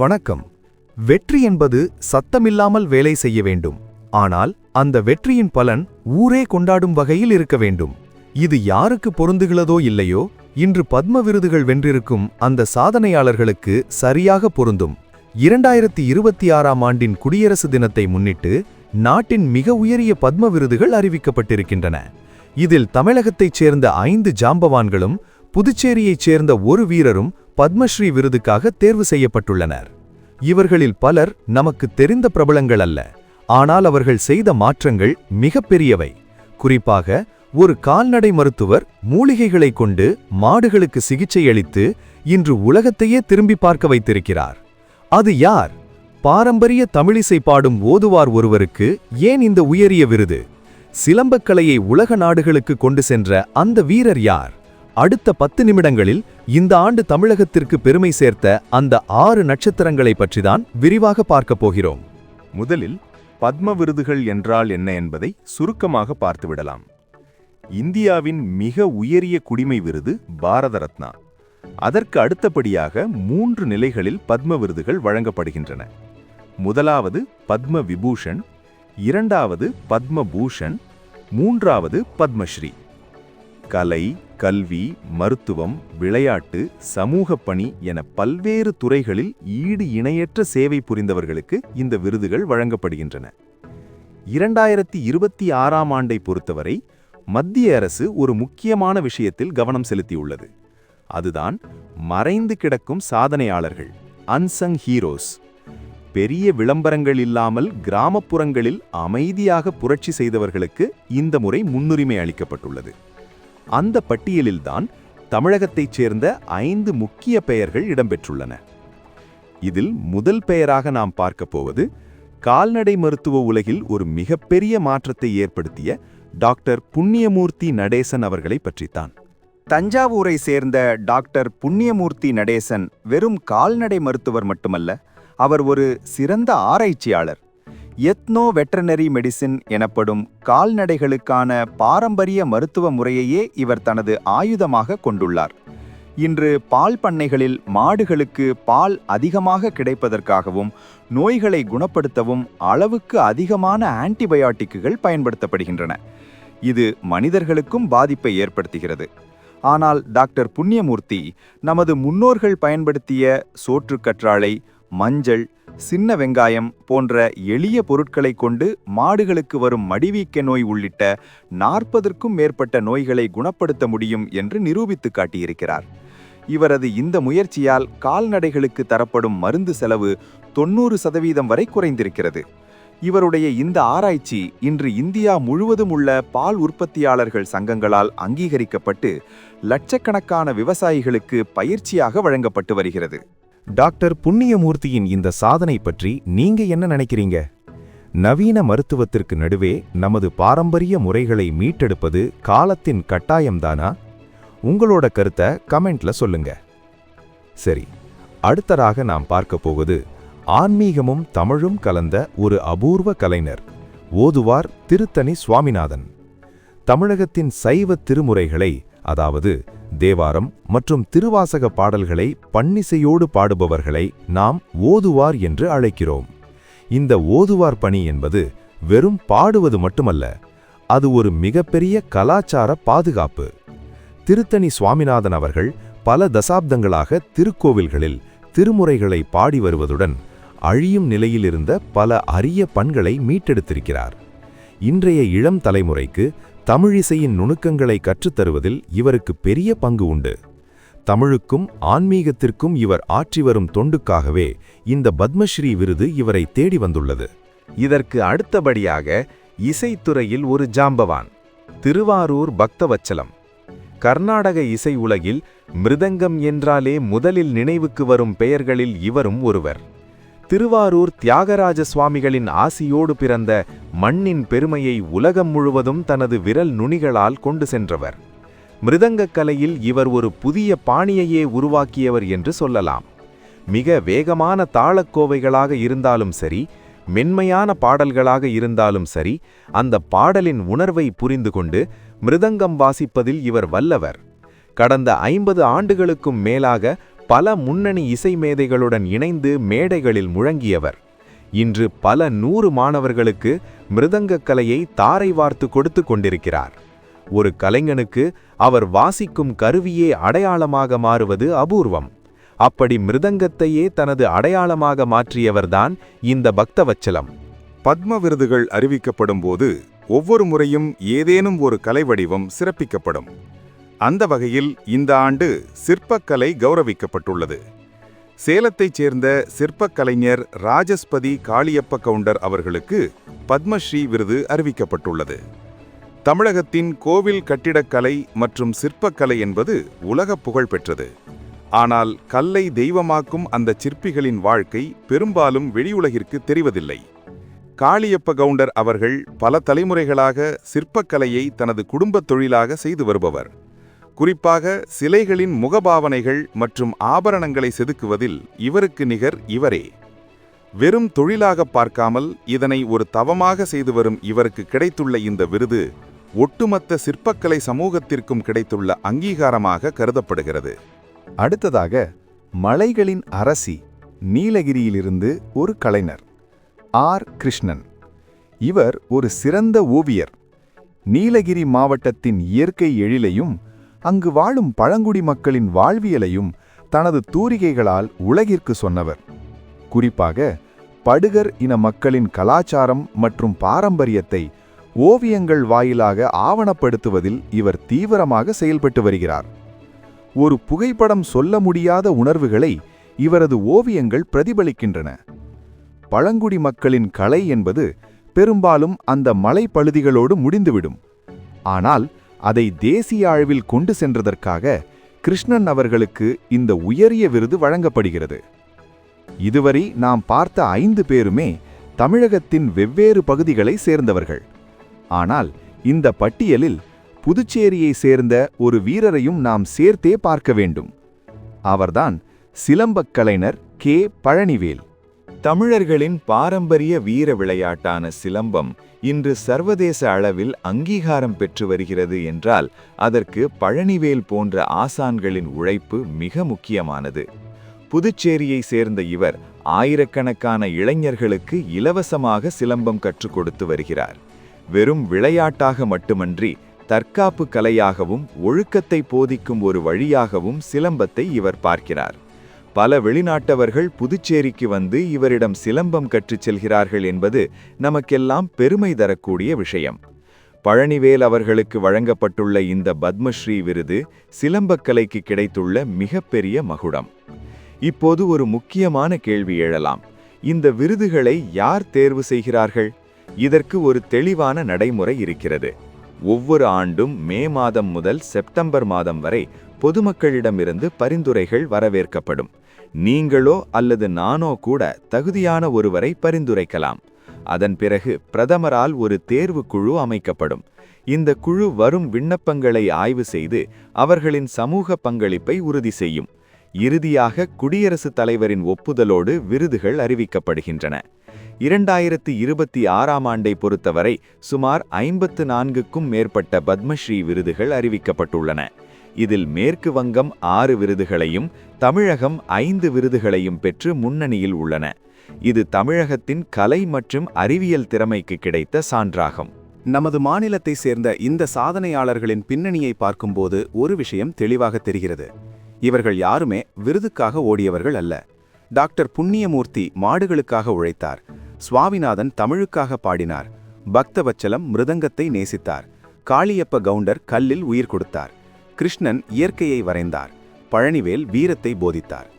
வணக்கம். வெற்றி என்பது சத்தமில்லாமல் வேலை செய்ய வேண்டும். ஆனால் அந்த வெற்றியின் பலன் ஊரே கொண்டாடும் வகையில் இருக்க வேண்டும். இது யாருக்கு பொருந்துகிறதோ இல்லையோ இன்று பத்ம விருதுகள் வென்றிருக்கும் அந்த சாதனையாளர்களுக்கு சரியாக பொருந்தும். இரண்டாயிரத்தி இருபத்தி ஆறாம் ஆண்டின் குடியரசு தினத்தை முன்னிட்டு நாட்டின் மிக உயரிய பத்ம விருதுகள் அறிவிக்கப்பட்டிருக்கின்றன. இதில் தமிழகத்தைச் சேர்ந்த ஐந்து ஜாம்பவான்களும் புதுச்சேரியைச் சேர்ந்த ஒரு வீரரும் பத்மஸ்ரீ விருதுக்காக தேர்வு செய்யப்பட்டுள்ளனர். இவர்களில் பலர் நமக்கு தெரிந்த பிரபலங்கள் அல்ல ஆனால் அவர்கள் செய்த மாற்றங்கள் மிகப்பெரியவை குறிப்பாக ஒரு கால்நடை மருத்துவர் மூலிகைகளை கொண்டு மாடுகளுக்கு சிகிச்சை அளித்து இன்று உலகத்தையே திரும்பி பார்க்க வைத்திருக்கிறார். அது யார்? பாரம்பரிய தமிழிசை பாடும் ஓதுவார் ஒருவருக்கு ஏன் இந்த உயரிய விருது? சிலம்பக்கலையை உலக நாடுகளுக்கு கொண்டு சென்ற அந்த வீரர் யார்? அடுத்த பத்து நிமிடங்களில் இந்த ஆண்டு தமிழகத்திற்கு பெருமை சேர்த்த அந்த ஆறு நட்சத்திரங்களை பற்றிதான் விரிவாக பார்க்கப் போகிறோம். முதலில் பத்ம விருதுகள் என்றால் என்ன என்பதை சுருக்கமாக பார்த்துவிடலாம். இந்தியாவின் மிக உயரிய குடிமை விருது பாரத ரத்னா. அதற்கு அடுத்தபடியாக மூன்று நிலைகளில் பத்ம விருதுகள் வழங்கப்படுகின்றன. முதலாவது பத்ம விபூஷன் இரண்டாவது பத்ம பூஷன் மூன்றாவது பத்மஸ்ரீ. கலை கல்வி மருத்துவம் விளையாட்டு சமூகப் பணி என பல்வேறு துறைகளில் ஈடு இணையற்ற சேவை புரிந்தவர்களுக்கு இந்த விருதுகள் வழங்கப்படுகின்றன. இரண்டாயிரத்தி இருபத்தி ஆறாம் ஆண்டை பொறுத்தவரை மத்திய அரசு ஒரு முக்கியமான விஷயத்தில் கவனம் செலுத்தியுள்ளது. அதுதான் மறைந்து கிடக்கும் சாதனையாளர்கள் அன்சங் ஹீரோஸ் பெரிய விளம்பரங்கள் இல்லாமல் கிராமப்புறங்களில் அமைதியாக புரட்சி செய்தவர்களுக்கு இந்த முறை முன்னுரிமை அளிக்கப்பட்டுள்ளது. அந்த பட்டியலில்தான் தமிழகத்தைச் சேர்ந்த ஐந்து முக்கிய பெயர்கள் இடம்பெற்றுள்ளன. இதில் முதல் பெயராக நாம் பார்க்கப் போவது கால்நடை மருத்துவ உலகில் ஒரு மிகப்பெரிய மாற்றத்தை ஏற்படுத்திய டாக்டர் புண்ணியமூர்த்தி நடேசன் அவர்களை பற்றித்தான். தஞ்சாவூரை சேர்ந்த டாக்டர் புண்ணியமூர்த்தி நடேசன் வெறும் கால்நடை மருத்துவர் மட்டுமல்ல அவர் ஒரு சிறந்த ஆராய்ச்சியாளர். எத்னோ வெட்டர்னரி மெடிசின் எனப்படும் கால்நடைகளுக்கான பாரம்பரிய மருத்துவ முறையையே இவர் தனது ஆயுதமாக கொண்டுள்ளார். இன்று பால் பண்ணைகளில் மாடுகளுக்கு பால் அதிகமாக கிடைப்பதற்காகவும் நோய்களை குணப்படுத்தவும் அளவுக்கு அதிகமான ஆன்டிபயாட்டிக்குகள் பயன்படுத்தப்படுகின்றன. இது மனிதர்களுக்கும் பாதிப்பை ஏற்படுத்துகிறது. ஆனால் டாக்டர் புண்ணியமூர்த்தி நமது முன்னோர்கள் பயன்படுத்திய சோற்றுக்கற்றாழை மஞ்சள் சின்ன வெங்காயம் போன்ற எளிய பொருட்களை கொண்டு மாடுகளுக்கு வரும் மடிவீக்க நோய் உள்ளிட்ட நாற்பதற்கும் மேற்பட்ட நோய்களை குணப்படுத்த முடியும் என்று நிரூபித்து காட்டியிருக்கிறார். இவரது இந்த முயற்சியால் கால்நடைகளுக்கு தரப்படும் மருந்து செலவு தொண்ணூறு சதவீதம் வரை குறைந்திருக்கிறது. இவருடைய இந்த ஆராய்ச்சி இன்று இந்தியா முழுவதும் உள்ள பால் உற்பத்தியாளர்கள் சங்கங்களால் அங்கீகரிக்கப்பட்டு லட்சக்கணக்கான விவசாயிகளுக்கு பயிற்சியாக வழங்கப்பட்டு வருகிறது. டாக்டர் புண்ணியமூர்த்தியின் இந்த சாதனை பற்றி நீங்க என்ன நினைக்கிறீங்க? நவீன மருத்துவத்திற்கு நடுவே நமது பாரம்பரிய முறைகளை மீட்டெடுப்பது காலத்தின் கட்டாயம்தானா? உங்களோட கருத்தை கமெண்ட்ல சொல்லுங்க. சரி அடுத்ததாக நாம் பார்க்க போவது ஆன்மீகமும் தமிழும் கலந்த ஒரு அபூர்வ கலைஞர் ஓதுவார் திருத்தணி சுவாமிநாதன். தமிழகத்தின் சைவ திருமுறைகளை அதாவது தேவாரம் மற்றும் திருவாசக பாடல்களை பன்னிசையோடு பாடுபவர்களை நாம் ஓதுவார் என்று அழைக்கிறோம். இந்த ஓதுவார் பணி என்பது வெறும் பாடுவது மட்டுமல்ல அது ஒரு மிகப்பெரிய கலாச்சார பாதுகாப்பு. திருத்தணி சுவாமிநாதன் அவர்கள் பல தசாப்தங்களாக திருக்கோவில்களில் திருமுறைகளை பாடி வருவதுடன் அழியும் நிலையிலிருந்த பல அரிய பண்களை மீட்டெடுத்திருக்கிறார். இன்றைய இளம் தலைமுறைக்கு தமிழிசையின் நுணுக்கங்களை கற்றுத்தருவதில் இவருக்கு பெரிய பங்கு உண்டு. தமிழுக்கும் ஆன்மீகத்திற்கும் இவர் ஆற்றி வரும் தொண்டுக்காகவே இந்த பத்மஸ்ரீ விருது இவரை தேடி வந்துள்ளது. இதற்கு அடுத்தபடியாக இசைத்துறையில் ஒரு ஜாம்பவான் திருவாரூர் பக்தவச்சலம். கர்நாடக இசை உலகில் மிருதங்கம் என்றாலே முதலில் நினைவுக்கு வரும் பெயர்களில் இவரும் ஒருவர். திருவாரூர் தியாகராஜ சுவாமிகளின் ஆசியோடு பிறந்த மண்ணின் பெருமையை உலகம் முழுவதும் தனது விரல் நுனிகளால் கொண்டு சென்றவர். மிருதங்கக் கலையில் இவர் ஒரு புதிய பாணியையே உருவாக்கியவர் என்று சொல்லலாம். மிக வேகமான தாளக்கோவைகளாக இருந்தாலும் சரி மென்மையான பாடல்களாக இருந்தாலும் சரி அந்த பாடலின் உணர்வை புரிந்து கொண்டு மிருதங்கம் வாசிப்பதில் இவர் வல்லவர். கடந்த ஐம்பது ஆண்டுகளுக்கும் மேலாக பல முன்னணி இசை மேதைகளுடன் இணைந்து மேடைகளில் முழங்கியவர். இன்று பல நூறு மாணவர்களுக்கு மிருதங்கக் கலையை தாரை வார்த்து கொடுத்து கொண்டிருக்கிறார். ஒரு கலைஞனுக்கு அவர் வாசிக்கும் கருவியே அடையாளமாக மாறுவது அபூர்வம். அப்படி மிருதங்கத்தையே தனது அடையாளமாக மாற்றியவர்தான் இந்த பக்தவச்சலம். பத்ம விருதுகள் அறிவிக்கப்படும் போது ஒவ்வொரு முறையும் ஏதேனும் ஒரு கலை வடிவம் சிறப்பிக்கப்படும். அந்த வகையில் இந்த ஆண்டு சிற்பக்கலை கௌரவிக்கப்பட்டுள்ளது. சேலத்தைச் சேர்ந்த சிற்பக்கலைஞர் ராஜஸ்பதி காளியப்ப கவுண்டர் அவர்களுக்கு பத்மஸ்ரீ விருது அறிவிக்கப்பட்டுள்ளது. தமிழகத்தின் கோவில் கட்டிடக்கலை மற்றும் சிற்பக்கலை என்பது உலக புகழ் பெற்றது. ஆனால் கல்லை தெய்வமாக்கும் அந்த சிற்பிகளின் வாழ்க்கை பெரும்பாலும் வெளியுலகிற்கு தெரிவதில்லை. காளியப்ப கவுண்டர் அவர்கள் பல தலைமுறைகளாக சிற்பக்கலையை தனது குடும்பத் தொழிலாக செய்து வருபவர். குறிப்பாக சிலைகளின் முகபாவனைகள் மற்றும் ஆபரணங்களை செதுக்குவதில் இவருக்கு நிகர் இவரே. வெறும் தொழிலாக பார்க்காமல் இதனை ஒரு தவமாக செய்து வரும் இவருக்கு கிடைத்துள்ள இந்த விருது ஒட்டுமொத்த சிற்பக்கலை சமூகத்திற்கும் கிடைத்துள்ள அங்கீகாரமாக கருதப்படுகிறது. அடுத்ததாக மலைகளின் அரசி நீலகிரியிலிருந்து ஒரு கலைஞர் ஆர். கிருஷ்ணன். இவர் ஒரு சிறந்த ஓவியர். நீலகிரி மாவட்டத்தின் இயற்கை எழிலையும் அங்கு வாழும் பழங்குடி மக்களின் வாழ்வியலையும் தனது தூரிகைகளால் உலகிற்கு சொன்னவர். குறிப்பாக படுகர் இன மக்களின் கலாச்சாரம் மற்றும் பாரம்பரியத்தை ஓவியங்கள் வாயிலாக ஆவணப்படுத்துவதில் இவர் தீவிரமாக செயல்பட்டு வருகிறார். ஒரு புகைப்படம் சொல்ல முடியாத உணர்வுகளை இவரது ஓவியங்கள் பிரதிபலிக்கின்றன. பழங்குடி மக்களின் கலை என்பது பெரும்பாலும் அந்த மலைப்பழுதிகளோடு முடிந்துவிடும். ஆனால் அதை தேசிய அளவில் கொண்டு சென்றதற்காக கிருஷ்ணன் அவர்களுக்கு இந்த உயரிய விருது வழங்கப்படுகிறது. இதுவரை நாம் பார்த்த ஐந்து பேருமே தமிழகத்தின் வெவ்வேறு பகுதிகளை சேர்ந்தவர்கள். ஆனால் இந்த பட்டியலில் புதுச்சேரியை சேர்ந்த ஒரு வீரரையும் நாம் சேர்த்தே பார்க்க வேண்டும். அவர்தான் சிலம்பக் கலைஞர் கே. பழனிவேல். தமிழர்களின் பாரம்பரிய வீர விளையாட்டான சிலம்பம் இன்று சர்வதேச அளவில் அங்கீகாரம் பெற்று வருகிறது என்றால் அதற்கு பழனிவேல் போன்ற ஆசான்களின் உழைப்பு மிக முக்கியமானது. புதுச்சேரியை சேர்ந்த இவர் ஆயிரக்கணக்கான இளைஞர்களுக்கு இலவசமாக சிலம்பம் கற்றுக் கொடுத்து வருகிறார். வெறும் விளையாட்டாக மட்டுமன்றி தற்காப்பு கலையாகவும் ஒழுக்கத்தை போதிக்கும் ஒரு வழியாகவும் சிலம்பத்தை இவர் பார்க்கிறார். பல வெளிநாட்டவர்கள் புதுச்சேரிக்கு வந்து இவரிடம் சிலம்பம் கற்றுச் செல்கிறார்கள் என்பது நமக்கெல்லாம் பெருமை தரக்கூடிய விஷயம். பழனிவேல் அவர்களுக்கு வழங்கப்பட்டுள்ள இந்த பத்மஸ்ரீ விருது சிலம்பக்கலைக்கு கிடைத்துள்ள மிகப்பெரிய மகுடம். இப்போது ஒரு முக்கியமான கேள்வி எழலாம். இந்த விருதுகளை யார் தேர்வு செய்கிறார்கள்? இதற்கு ஒரு தெளிவான நடைமுறை இருக்கிறது. ஒவ்வொரு ஆண்டும் மே மாதம் முதல் செப்டம்பர் மாதம் வரை பொதுமக்களிடமிருந்து பரிந்துரைகள் வரவேற்கப்படும். நீங்களோ அல்லது நானோ கூட தகுதியான ஒருவரை பரிந்துரைக்கலாம். அதன் பிறகு பிரதமரால் ஒரு தேர்வு குழு அமைக்கப்படும். இந்த குழு வரும் விண்ணப்பங்களை ஆய்வு செய்து அவர்களின் சமூக பங்களிப்பை உறுதி செய்யும். இறுதியாக குடியரசுத் தலைவரின் ஒப்புதலோடு விருதுகள் அறிவிக்கப்படுகின்றன. இரண்டாயிரத்து இருபத்தி ஆறாம் ஆண்டை பொறுத்தவரை சுமார் ஐம்பத்து நான்குக்கும் மேற்பட்ட பத்மஸ்ரீ விருதுகள் அறிவிக்கப்பட்டுள்ளன. இதில் மேற்கு வங்கம் ஆறு விருதுகளையும் தமிழகம் ஐந்து விருதுகளையும் பெற்று முன்னணியில் உள்ளன. இது தமிழகத்தின் கலை மற்றும் அறிவியல் திறமைக்கு கிடைத்த சான்றாகும். நமது மாநிலத்தை சேர்ந்த இந்த சாதனையாளர்களின் பின்னணியை பார்க்கும்போது ஒரு விஷயம் தெளிவாக தெரிகிறது. இவர்கள் யாருமே விருதுக்காக ஓடியவர்கள் அல்ல. டாக்டர் புண்ணியமூர்த்தி மாடுகளுக்காக உழைத்தார். சுவாமிநாதன் தமிழுக்காக பாடினார். பக்தவச்சலம் மிருதங்கத்தை நேசித்தார். காளியப்ப கவுண்டர் கல்லில் உயிர் கொடுத்தார். கிருஷ்ணன் இயற்கையை வரைந்தார். பழனிவேல் வீரத்தை போதித்தார்.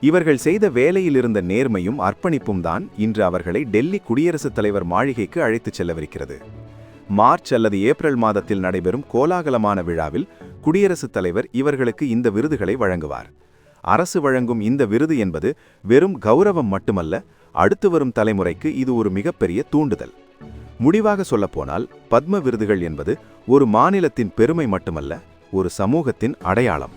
இவர்கள் செய்த வேலையில் இருந்த நேர்மையும் அர்ப்பணிப்பும் தான் இன்று அவர்களை டெல்லி குடியரசுத் தலைவர் மாளிகைக்கு அழைத்துச் செல்லவிருக்கிறது. மார்ச் அல்லது ஏப்ரல் மாதத்தில் நடைபெறும் கோலாகலமான விழாவில் குடியரசுத் தலைவர் இவர்களுக்கு இந்த விருதுகளை வழங்குவார். அரசு வழங்கும் இந்த விருது என்பது வெறும் கௌரவம் மட்டுமல்ல அடுத்து வரும் தலைமுறைக்கு இது ஒரு மிகப்பெரிய தூண்டுதல். முடிவாக சொல்லப்போனால் பத்ம விருதுகள் என்பது ஒரு மாநிலத்தின் பெருமை மட்டுமல்ல ஒரு சமூகத்தின் அடையாளம்.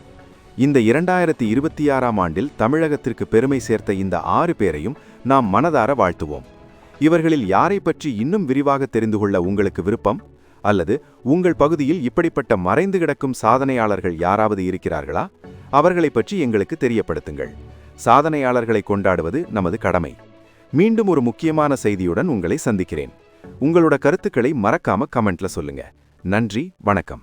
இந்த இரண்டாயிரத்தி இருபத்தி ஆறாம் ஆண்டில் தமிழகத்திற்கு பெருமை சேர்த்த இந்த ஆறு பேரையும் நாம் மனதார வாழ்த்துவோம். இவர்களில் யாரை பற்றி இன்னும் விரிவாக தெரிந்து கொள்ள உங்களுக்கு விருப்பம்? அல்லது உங்கள் பகுதியில் இப்படிப்பட்ட மறைந்து கிடக்கும் சாதனையாளர்கள் யாராவது இருக்கிறார்களா? அவர்களைப் பற்றி எங்களுக்கு தெரியப்படுத்துங்கள். சாதனையாளர்களை கொண்டாடுவது நமது கடமை. மீண்டும் ஒரு முக்கியமான செய்தியுடன் உங்களை சந்திக்கிறேன். உங்களோட கருத்துக்களை மறக்காம கமெண்ட்ல சொல்லுங்க. நன்றி வணக்கம்.